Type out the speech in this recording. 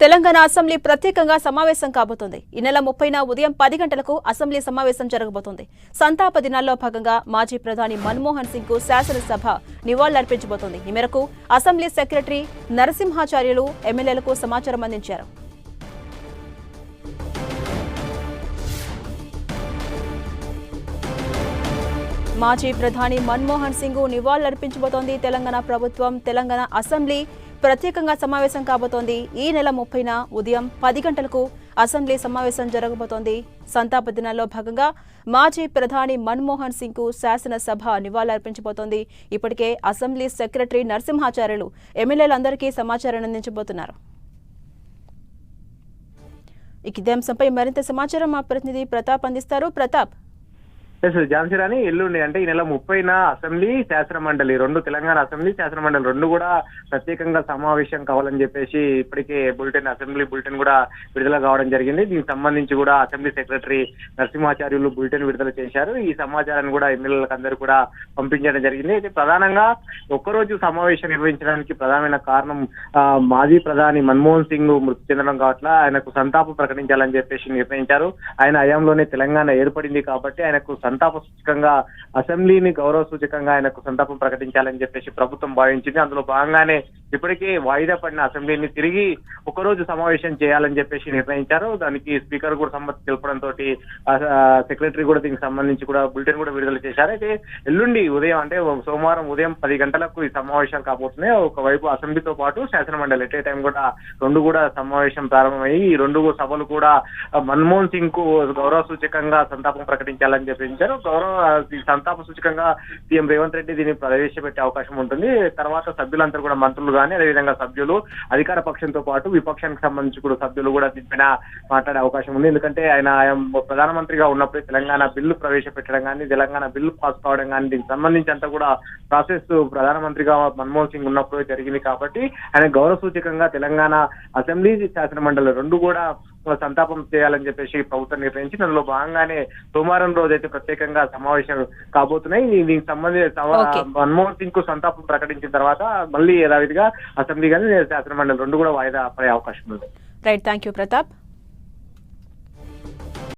Telangana assembly ప్రత్యేకంగా సమావేశం కాబోతోంది. ఈ నెల ముప్పైన ఉదయం పది గంటలకు అసెంబ్లీ సమావేశం జరగబోతోంది. సంతాప దినాల్లో భాగంగా మాజీ ప్రధాని మన్మోహన్ సింగ్కు శాసనసభ నివాళులర్పించబోతోంది. ఈ మేరకు అసెంబ్లీ సెక్రటరీ నరసింహాచార్యులు ఎమ్మెల్యేలకు సమాచారం అందించారు. మాజీ ప్రధాని మన్మోహన్ సింగ్ నివాళులర్పించబోతోంది. తెలంగాణ ప్రభుత్వం తెలంగాణ అసెంబ్లీ ప్రత్యేకంగా సమావేశం కాబోతోంది. ఈ నెల ముప్పైన ఉదయం పది గంటలకు అసెంబ్లీ సమావేశం జరగబోతోంది. సంతాప దినాల్లో భాగంగా మాజీ ప్రధాని మన్మోహన్ సింగ్కు శాసనసభ నివాళులర్పించబోతోంది. ఇప్పటికే అసెంబ్లీ సెక్రటరీ నరసింహాచార్యులు ఎమ్మెల్యేలందరికీ సమాచారం అందించబోతున్నారు. ఇక ఇదే అంశంపై మరింత సమాచారం మా ప్రతినిధి ప్రతాప్ అందిస్తారు. ప్రతాప్ ఎస్ ఝాన్సీ రాణి ఎల్లుండి అంటే ఈ నెల ముప్పైన అసెంబ్లీ శాసనమండలి రెండు తెలంగాణ అసెంబ్లీ శాసనమండలి రెండు కూడా ప్రత్యేకంగా సమావేశం కావాలని చెప్పేసి ఇప్పటికే బులెటిన్ అసెంబ్లీ బులెటిన్ కూడా విడుదల కావడం జరిగింది. దీనికి సంబంధించి కూడా అసెంబ్లీ సెక్రటరీ నరసింహాచార్యులు బులెటిన్ విడుదల చేశారు. ఈ సమాచారాన్ని కూడా ఎమ్మెల్యేలకు అందరూ కూడా పంపించడం జరిగింది. అయితే ప్రధానంగా ఒక్కరోజు సమావేశం నిర్వహించడానికి ప్రధానమైన కారణం మాజీ ప్రధాని మన్మోహన్ సింగ్ మృతి చెందడం కావట్ల ఆయనకు సంతాపం ప్రకటించాలని చెప్పేసి నిర్ణయించారు. ఆయన హయాంలోనే తెలంగాణ ఏర్పడింది కాబట్టి ఆయనకు సంతాప సూచకంగా అసెంబ్లీని గౌరవ సూచకంగా ఆయనకు సంతాపం ప్రకటించాలని చెప్పేసి ప్రభుత్వం భావించింది. అందులో భాగంగానే ఇప్పటికే వాయిదా పడిన అసెంబ్లీని తిరిగి ఒకరోజు సమావేశం చేయాలని చెప్పేసి నిర్ణయించారు. దానికి స్పీకర్ కూడా సమ్మతి తెలపడంతో సెక్రటరీ కూడా దీనికి సంబంధించి కూడా బులెటిన్ కూడా విడుదల చేశారు. అయితే ఎల్లుండి ఉదయం అంటే సోమవారం ఉదయం పది గంటలకు ఈ సమావేశాలు కాబోతున్నాయి. ఒకవైపు అసెంబ్లీతో పాటు శాసనమండలి ఎట్ ఏ టైం కూడా రెండు కూడా సమావేశం ప్రారంభమయ్యి ఈ రెండు సభలు కూడా మన్మోహన్ సింగ్కు గౌరవ సూచకంగా సంతాపం ప్రకటించాలని చెప్పించారు గౌరవ సంతాప సూచకంగా సీఎం రేవంత్ రెడ్డి దీన్ని ప్రవేశపెట్టే అవకాశం ఉంటుంది. తర్వాత సభ్యులందరూ కూడా మంత్రులు కానీ అదేవిధంగా సభ్యులు అధికార పక్షంతో పాటు విపక్షానికి సంబంధించి కూడా సభ్యులు కూడా దీనిపైన మాట్లాడే అవకాశం ఉంది. ఎందుకంటే ఆయన ఆయన ప్రధానమంత్రిగా ఉన్నప్పుడు తెలంగాణ బిల్లు ప్రవేశపెట్టడం కానీ తెలంగాణ బిల్లు పాస్ కావడం కానీ దీనికి సంబంధించి అంతా కూడా ప్రాసెస్ ప్రధానమంత్రిగా మన్మోహన్ సింగ్ ఉన్నప్పుడు జరిగింది కాబట్టి ఆయన గౌరవ సూచకంగా తెలంగాణ అసెంబ్లీ శాసన మండలి రెండు కూడా సంతాపం చేయాలని చెప్పేసి ప్రభుత్వం నిర్ణయించి అందులో భాగంగానే సోమవారం రోజు అయితే ప్రత్యేకంగా సమావేశం కాబోతున్నాయి. దీనికి సంబంధించి. మన్మోహన్ సింగ్కు సంతాపం ప్రకటించిన తర్వాత మళ్ళీ యథావిధిగా అసెంబ్లీ కానీ శాసన మండలి రెండు కూడా వాయిదా పడే అవకాశం ఉంది. Right thank you Pratap